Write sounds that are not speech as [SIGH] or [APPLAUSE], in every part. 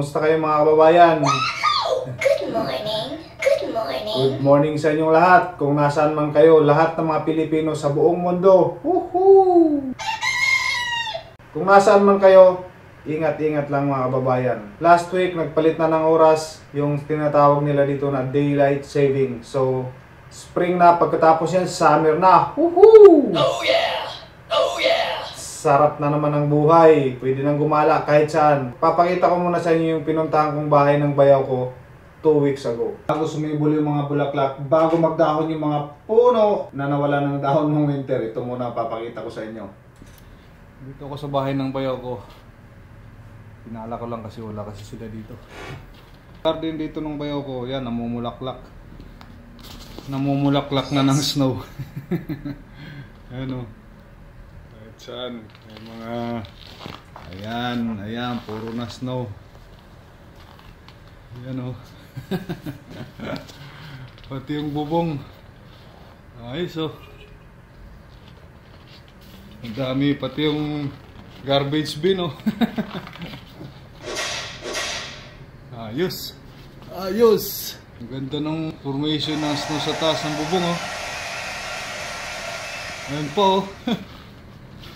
Kumusta kayo mga kababayan? Good morning. Good morning. Good morning sa inyong lahat. Kung nasaan man kayo, lahat ng mga Pilipino sa buong mundo. Woohoo! Kung nasaan man kayo, ingat-ingat lang mga kababayan. Last week, nagpalit na ng oras yung tinatawag nila dito na daylight saving. So, spring na, pagkatapos yan, summer na. Woohoo! Oh yeah. Sarap na naman ang buhay. Pwede nang gumala kahit saan. Papakita ko muna sa inyo yung pinuntahan kong bahay ng bayaw ko two weeks ago. Bago sumibol yung mga bulaklak, bago magdahon yung mga puno na nawala ng dahon ng winter, ito muna ang papakita ko sa inyo. Dito ako sa bahay ng bayaw ko. Pinala ko lang kasi wala kasi sila dito. Garden dito ng bayaw ko, yan, namumulaklak. Namumulaklak na ng snow. [LAUGHS] ano? Saan. May mga... Ayan, ayan, puro na snow. Ayan o. [LAUGHS] Pati yung bubong. Ayos o. Ang dami, pati yung garbage bin o. [LAUGHS] Ayos. Ayos. Ang ganda ng formation ng snow sa taas ng bubong o. Ayan pa o. [LAUGHS]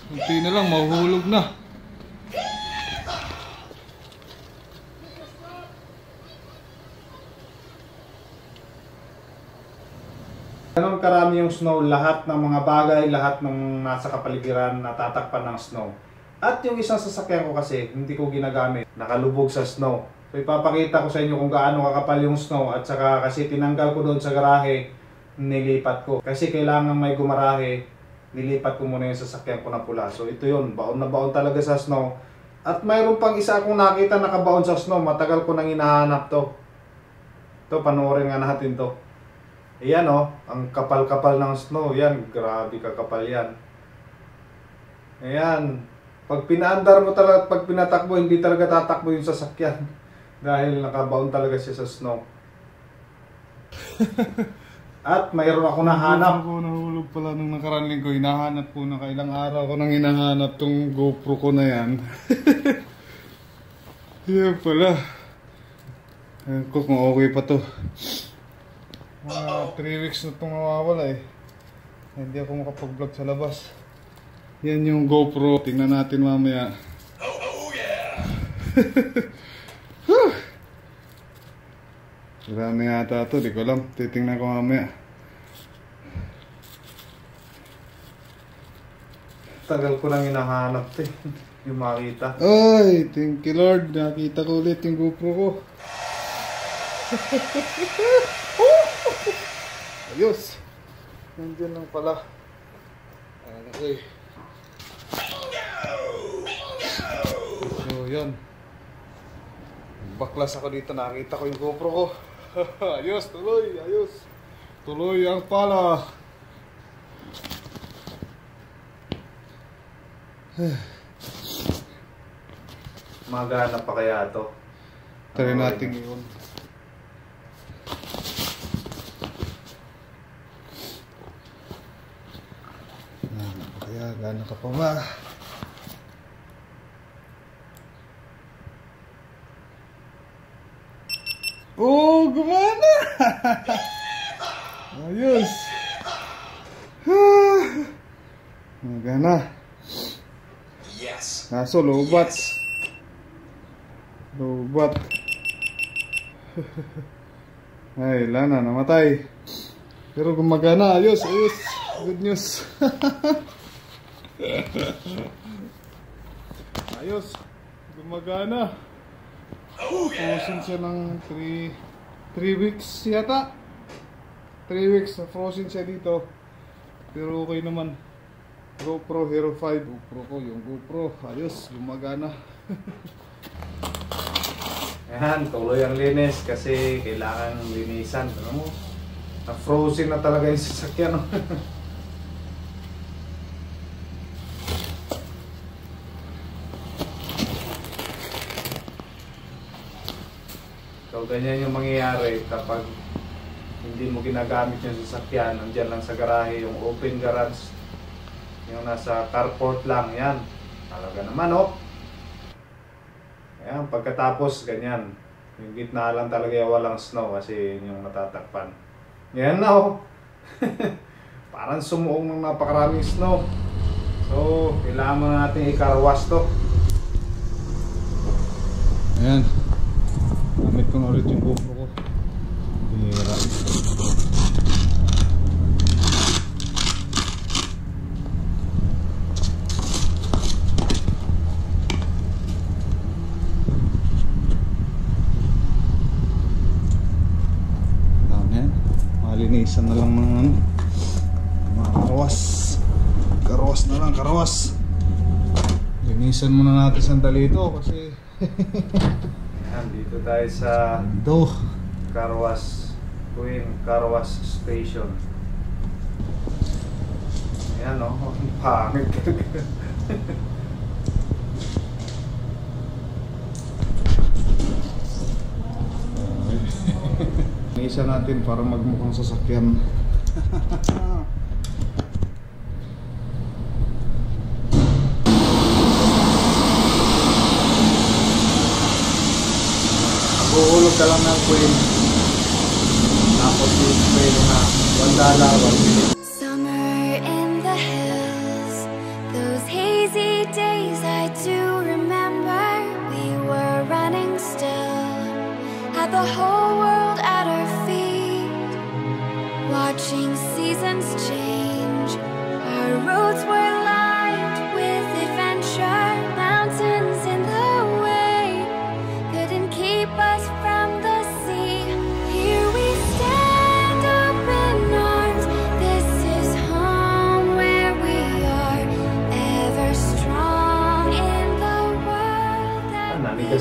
Kunti na lang, mahuhulog na. Ganon karami yung snow, lahat ng mga bagay, lahat ng nasa kapaligiran natatakpan ng snow. At yung isang sasakyan ko kasi, hindi ko ginagamit, nakalubog sa snow. So ipapakita ko sa inyo kung gaano kakapal yung snow at saka kasi tinanggal ko doon sa garahe, nilipat ko. Kasi kailangan may gumarahe, nilipat ko muna yung sasakyan ko na pula. So ito yun, baon na baon talaga sa snow. At mayroon pang isa akong nakita nakabaon sa snow, matagal ko nang hinahanap to. Ito, panoorin nga natin to. Ayan oh, ang kapal-kapal ng snow. Yan, grabe kakapal yan. Ayan. Pag pinaandar mo talaga, pag pinatakbo, hindi talaga tatakbo yung sasakyan. [LAUGHS] Dahil nakabaon talaga siya sa snow. [LAUGHS] At mayroon ako nahanap. Ako nahulog pala nung nakaraan linggo. Hinahanap ko na kailang araw ko nang hinahanap tong GoPro ko na yan. [LAUGHS] yan pala. Ayun ko kung okay pa to. Mga 3 weeks na itong nawawala eh. Hindi ako makapag-vlog sa labas. Yan yung GoPro. Tingnan natin mamaya. Oh yeah. [LAUGHS] Na yata to. Di ko alam. Titingnan ko mamaya. Tagal ko nang hinahanap to eh. [LAUGHS] Yung makita. Ay, thank you Lord. Nakita ko ulit yung GoPro ko. [LAUGHS] Ayos. Nandiyan lang pala. Ayan, okay. So, yan. Baklas ako dito. Nakita ko yung GoPro ko. [LAUGHS] ayos, tuloy. Ayos. Tuloy ang pala. [SIGHS] Magana pa kaya to. Try Okay. natin yun. Pa kaya? Gano'n ka pa ba? Oh, gumana! [LAUGHS] Ayos! Magana. Yes. Kaso, lobat. Lobat. Ay, wala na, namatay. Pero gumagana, ayos, ayos. Good news. [LAUGHS] ayos, gumagana. Oh, frozen siya ng 3 3 weeks yata. 3 weeks frozen siya dito. Pero okay naman. GoPro Hero 5. GoPro ko, yung GoPro. Ayos, gumagana. [LAUGHS] Ayan, tuloy ang linis kasi kailangan linisan. Ano mo? Na-frozen na talaga yung [LAUGHS] sasakyan. So, ganyan yung mangyayari kapag hindi mo ginagamit yung sasakyan, nandiyan lang sa garahe, yung open garage, yung nasa carport lang, yan. Talaga naman, oh. Ayan. Yan, pagkatapos ganyan. Yung gitna lang talaga yung walang snow kasi yun yung natatakpan. Yan na oh. [LAUGHS] Parang sumuong ng napakaraming snow. So, kailangan mo na natin ikarwas to. Ayan. Ko na ulit yung GoPro ko. Yan. Malinisan na lang ng ano. Mga karawas. Karawas na lang, karawas. Linisan muna natin sandali ito kasi [LAUGHS] Yan, dito tayo sa Do. Carwas Queen Carwas Station. Ayan o, oh, [LAUGHS] ang pangit [LAUGHS] talaga. Isa natin para magmukhang sasakyan. [LAUGHS] Uulog those lang ng queen. Tapos yung pwede na running, still minute. the whole world at our feet Watching seasons change Our roads were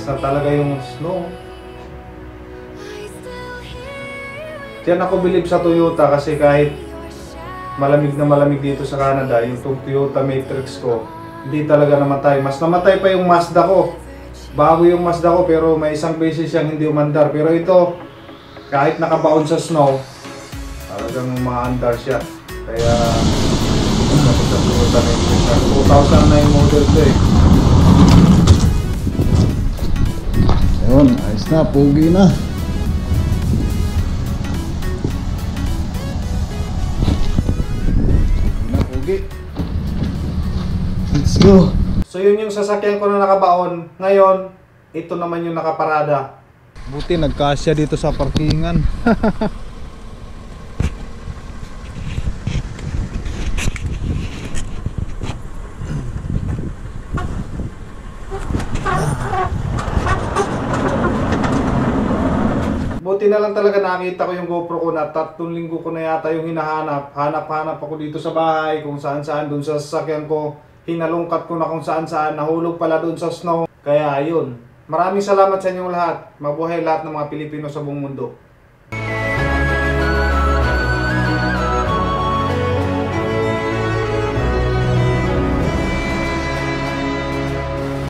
Nanigas na talaga yung snow. Diyan ako bilib sa Toyota kasi kahit malamig na malamig dito sa Canada, yung Toyota Matrix ko, hindi talaga namatay. Mas namatay pa yung Mazda ko. Bago yung Mazda ko pero may isang beses siyang hindi umandar. Pero ito, kahit nakabaon sa snow, talagang umaandar siya. Kaya, dapat sa Toyota Matrix. 2009 model to eh. Ayun, ayos na, pogi na. Na, pogi. Let's go. So yun yung sasakyan ko na nakabaon. Ngayon, ito naman yung nakaparada. Buti nagkasya dito sa parkingan. [LAUGHS] Buti na lang talaga nakita ko yung GoPro ko na tatlong linggo ko na yata yung hinahanap. Hanap-hanap ako dito sa bahay, kung saan-saan, dun sa sasakyan ko. Hinalungkat ko na kung saan-saan, nahulog pala dun sa snow. Kaya ayun. Maraming salamat sa inyong lahat. Mabuhay lahat ng mga Pilipino sa buong mundo.